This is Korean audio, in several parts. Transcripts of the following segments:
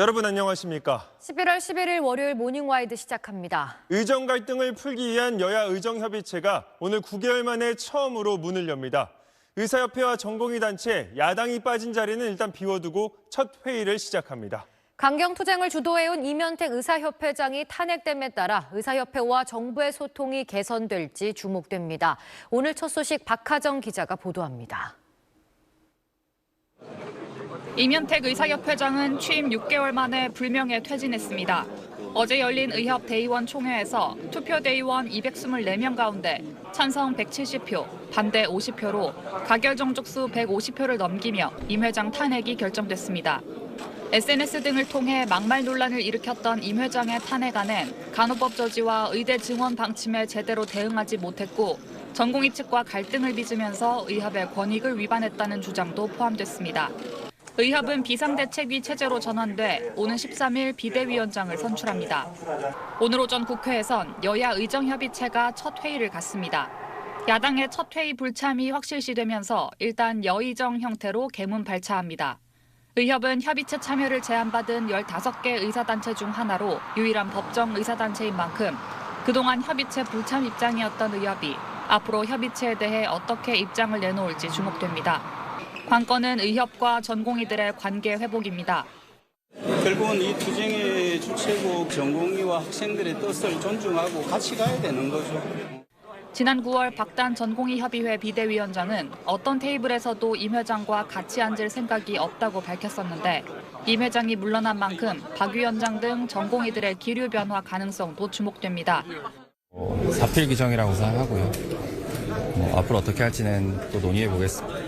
여러분 안녕하십니까? 11월 11일 월요일 모닝와이드 시작합니다. 의정 갈등을 풀기 위한 여야 의정협의체가 오늘 9개월 만에 처음으로 문을 엽니다. 의사협회와 전공의단체, 야당이 빠진 자리는 일단 비워두고 첫 회의를 시작합니다. 강경 투쟁을 주도해온 이면택 의사협회장이 탄핵됨에 따라 의사협회와 정부의 소통이 개선될지 주목됩니다. 오늘 첫 소식 박하정 기자가 보도합니다. 이면택 의사협회장은 취임 6개월 만에 불명예 퇴진했습니다. 어제 열린 의협 대의원 총회에서 투표 대의원 224명 가운데 찬성 170표, 반대 50표로 가결 정족수 150표를 넘기며 임 회장 탄핵이 결정됐습니다. SNS 등을 통해 막말 논란을 일으켰던 임 회장의 탄핵안엔 간호법 저지와 의대 증원 방침에 제대로 대응하지 못했고 전공의 측과 갈등을 빚으면서 의협의 권익을 위반했다는 주장도 포함됐습니다. 의협은 비상대책위 체제로 전환돼 오는 13일 비대위원장을 선출합니다. 오늘 오전 국회에선 여야 의정협의체가 첫 회의를 갖습니다. 야당의 첫 회의 불참이 확실시되면서 일단 여의정 형태로 개문 발차합니다. 의협은 협의체 참여를 제안받은 15개 의사단체 중 하나로 유일한 법정 의사단체인 만큼 그동안 협의체 불참 입장이었던 의협이 앞으로 협의체에 대해 어떻게 입장을 내놓을지 주목됩니다. 관건은 의협과 전공의들의 관계 회복입니다. 결국은 이 투쟁의 주체국 전공의와 학생들의 뜻을 존중하고 같이 가야 되는 거죠. 지난 9월 박단 전공의 협의회 비대위원장은 어떤 테이블에서도 임 회장과 같이 앉을 생각이 없다고 밝혔었는데 임 회장이 물러난 만큼 박 위원장 등 전공의들의 기류 변화 가능성도 주목됩니다. 어, 사필 규정이라고 생각하고요. 뭐, 앞으로 어떻게 할지는 또 논의해 보겠습니다.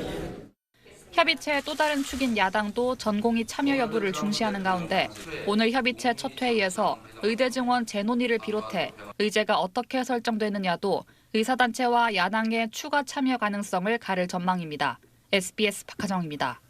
협의체의 또 다른 축인 야당도 전공의 참여 여부를 중시하는 가운데 오늘 협의체 첫 회의에서 의대 증원 재논의를 비롯해 의제가 어떻게 설정되느냐도 의사단체와 야당의 추가 참여 가능성을 가를 전망입니다. SBS 박하정입니다.